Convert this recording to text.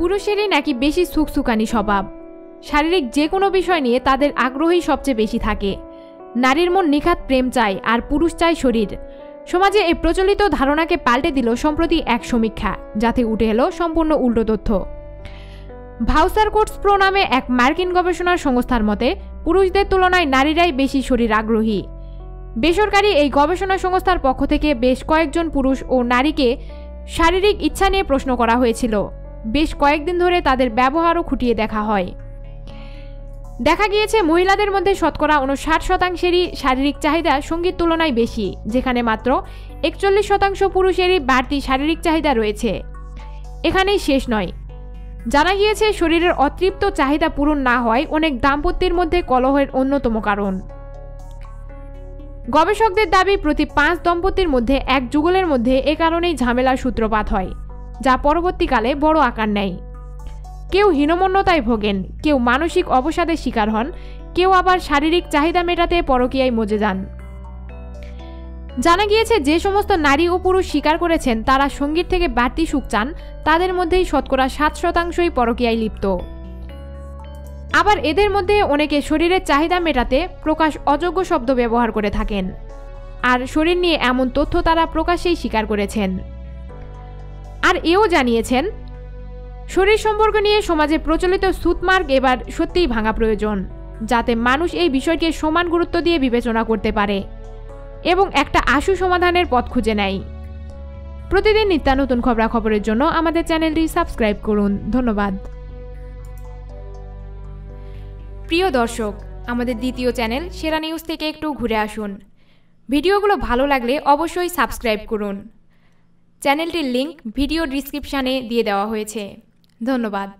পুরুষেরই নাকি বেশি সুকসুকানি স্বভাব। শারীরিক যে কোনো বিষয় নিয়ে তাদের আগ্রহই সবচেয়ে বেশি থাকে। নারীর মন নিখাত প্রেম চায় আর পুরুষ চায় শরীর। সমাজে এই প্রচলিত ধারণাকে পাল্টে দিল সম্প্রতি এক সমীক্ষা, যাতে উঠে এলো সম্পূর্ণ উল্টো তথ্য। ভাউসার কোর্টস প্রো নামে এক মার্কিন গবেষণা সংস্থার মতে, পুরুষদের তুলনায় নারীরাই বেশি শরীর আগ্রহী। বেসরকারি এই গবেষণা সংস্থার পক্ষ থেকে বেশ কয়েকজন পুরুষ ও নারীকে শারীরিক ইচ্ছা নিয়ে প্রশ্ন করা হয়েছিল। বেশ কয়েকদিন ধরে তাদের ব্যবহারও খুঁটিয়ে দেখা হয়। দেখা গিয়েছে মহিলাদের মধ্যে শতকরা উনষাট শতাংশেরই শারীরিক চাহিদা সংগীত তুলনায় বেশি, যেখানে মাত্র একচল্লিশ শতাংশ পুরুষেরই বাড়তি শারীরিক চাহিদা রয়েছে। এখানেই শেষ নয়। জানা গিয়েছে শরীরের অতৃপ্ত চাহিদা পূরণ না হয় অনেক দাম্পত্যের মধ্যে কলহের অন্যতম কারণ। গবেষকদের দাবি, প্রতি পাঁচ দম্পতির মধ্যে এক যুগলের মধ্যে এ কারণেই ঝামেলার সূত্রপাত হয়। যা পরবর্তীকালে বড় আকার নেয়। কেউ হীনমন্যতায় ভোগেন, কেউ মানসিক অবসাদের শিকার হন, কেউ আবার শারীরিক চাহিদা মেটাতে পরকীয়ায় মজে যান। জানা গিয়েছে, যে সমস্ত নারী ও পুরুষ স্বীকার করেছেন, তারা সংগীত থেকে বাড়তি সুখ চান, তাদের মধ্যেই শতকরা সাত শতাংশই পরকীয়ায় লিপ্ত। আবার এদের মধ্যে অনেকে শরীরের চাহিদা মেটাতে প্রকাশ অযোগ্য শব্দ ব্যবহার করে থাকেন। আর শরীর নিয়ে এমন তথ্য তারা প্রকাশেই স্বীকার করেছেন। আর এও জানিয়েছেন, শরীর সম্পর্ক নিয়ে সমাজে প্রচলিত সুতমার্গ এবার সত্যিই ভাঙা প্রয়োজন, যাতে মানুষ এই বিষয়কে সমান গুরুত্ব দিয়ে বিবেচনা করতে পারে এবং একটা আশু সমাধানের পথ খুঁজে নেয়। প্রতিদিন নিত্যানতুন খবরাখবরের জন্য আমাদের চ্যানেলটি সাবস্ক্রাইব করুন। ধন্যবাদ। প্রিয় দর্শক, আমাদের দ্বিতীয় চ্যানেল সেরা নিউজ থেকে একটু ঘুরে আসুন। ভিডিওগুলো ভালো লাগলে অবশ্যই সাবস্ক্রাইব করুন। চ্যানেলটির লিংক ভিডিও ডিসক্রিপশানে দিয়ে দেওয়া হয়েছে। ধন্যবাদ।